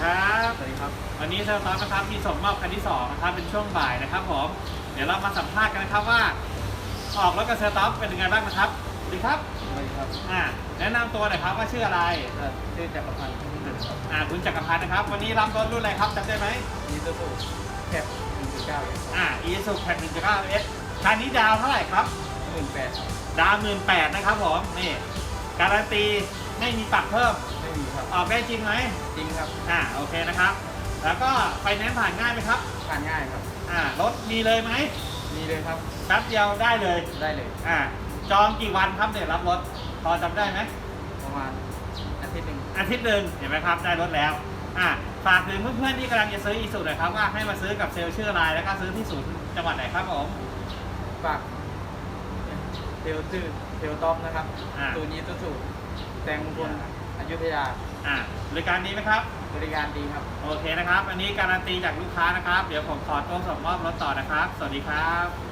ครับสวัสดีครับ วันนี้เซอร์ตอนนะครับมีส่งมอบคันที่สองนะครับเป็นช่วงบ่ายนะครับผมเดี๋ยวเรามาสัมภาษณ์กันนะครับว่า ออกรถกับเซอร์ตอฟเป็นยังไงบ้างนะครับสวัสดีครับสวัสดีครับอ่าแนะนำตัวหน่อยครับว่าชื่ออะไรเอ่อชื่อจักรพันธ์ที่หนึ่งครับอ่าคุณจักรพันธ์นะครับ วันนี้รับรถรุ่นอะไรครับจำได้ไหมมีตัวสูแคปหนึ่งจุดเก้าอ่า e s u c a n 1.9 s คันนี้ดาวเท่าไหร่ครับหมื่นแปดดาวหมื่นแปดนะครับผมนี่การันตี ไม่มีปรับเพิ่ม ไม่มีครับ ออกได้จริงไหมจริงครับ อ่าโอเคนะครับ แล้วก็ไฟแนนซ์ผ่านง่ายไหมครับทานง่ายครับ อ่ารถมีเลยไหมมีเลยครับ แป๊บเดียวได้เลย ได้เลย อ่าจองกี่วันครับเนี่ยรับรถพอจำได้ไหมประมาณอาทิตย์หนึ่งอาทิตย์หนึ่งเห็นไหมครับได้รถแล้ว อ่าฝากถึงเพื่อนๆที่กำลังจะซื้ออีสุหน่อยครับว่าให้มาซื้อกับเซลล์ชื่ออะไรแล้วก็ซื้อที่ศูนย์จังหวัดไหนครับผมฝากเทลชื่อเทลต้อมนะครับ อ่า ตัวนี้ตัวสู แตงมงคลอยุธยาอ่าบริการดีไหมครับ บริการดีครับ โอเคนะครับ อันนี้การันตีจากลูกค้านะครับ เดี๋ยวผมขอตัวส่งมอบรถต่อนะครับ สวัสดีครับ